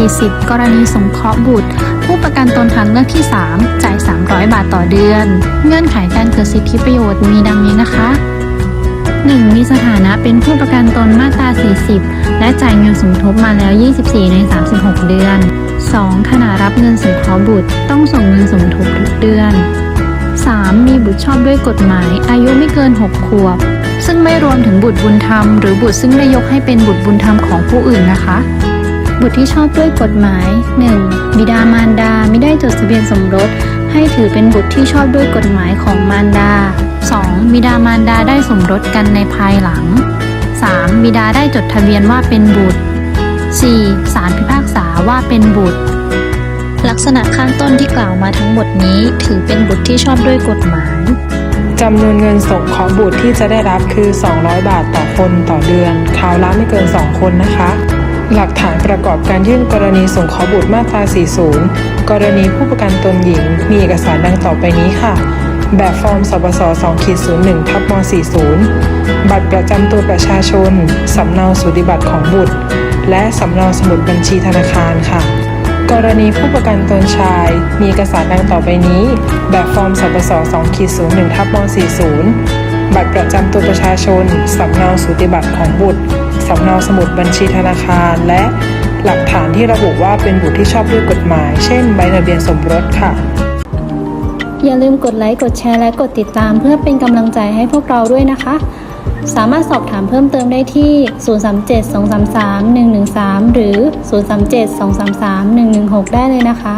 40 กรณีสงเคราะห์บุตร ผู้ประกันตนทางเลือกที่ 3 จ่าย 300 บาทต่อเดือน เงื่อนไขการเกิดสิทธิประโยชน์มีดังนี้นะคะ 1. มีสถานะเป็นผู้ประกันตนมาตรา 40 และจ่ายเงินสมทบมาแล้ว 24 ใน 36 เดือน 2. ขณะรับเงินสงเคราะห์บุตร ต้องส่งเงินสมทบทุกเดือน 3. มีบุตรชอบด้วยกฎหมาย อายุไม่เกิน 6 ขวบ ซึ่งไม่รวมถึงบุตรบุญธรรม หรือบุตรซึ่งได้ยกให้เป็นบุตรบุญธรรมของผู้อื่นนะคะ บุตรที่ชอบด้วยกฎหมาย 1. บิดามารดาไม่ได้จดทะเบียนสมรส ให้ถือเป็นบุตรที่ชอบด้วยกฎหมายของมารดา 2. บิดามารดาได้สมรสกันในภายหลัง 3. บิดาได้จดทะเบียนว่าเป็นบุตร 4. ศาลพิพากษาว่าเป็นบุตร ลักษณะข้างต้นที่กล่าวมาทั้งหมดนี้ถือเป็นบุตรที่ชอบด้วยกฎหมายจำนวนเงินส่งเคราะห์บุตรที่จะได้รับคือ 200 บาทต่อคนต่อเดือนคราวละไม่เกิน 2 คนนะคะ หลักฐานประกอบการยื่นกรณีส่งเคราะห์บุตรมาตรา 40 กรณีผู้ประกันตนหญิง มีเอกสารดังต่อไปนี้ค่ะ แบบฟอร์มสบส2ขีด01ทับม40 บัตรประจำตัวประชาชน สำเนาสูติบัตรของบุตร และสำเนาสมุดบัญชีธนาคารค่ะ กรณีผู้ประกันตนชาย มีเอกสารดังต่อไปนี้ แบบฟอร์มสปส2ขีด01ทับม40 บัตรประจำตัวประชาชน สำเนาสูติบัตรของบุตร สำเนาสมุดบัญชีธนาคาร และหลักฐานที่ระบุว่าเป็นบุตรที่ชอบด้วยกฎหมาย เช่น ใบทะเบียนสมรสค่ะ อย่าลืมกดไลค์กดแชร์และกดติดตาม เพื่อเป็นกำลังใจให้พวกเราด้วยนะคะ สามารถสอบถามเพิ่มเติมได้ที่ 037 233 113 หรือ 037 233 116 ได้เลยนะคะ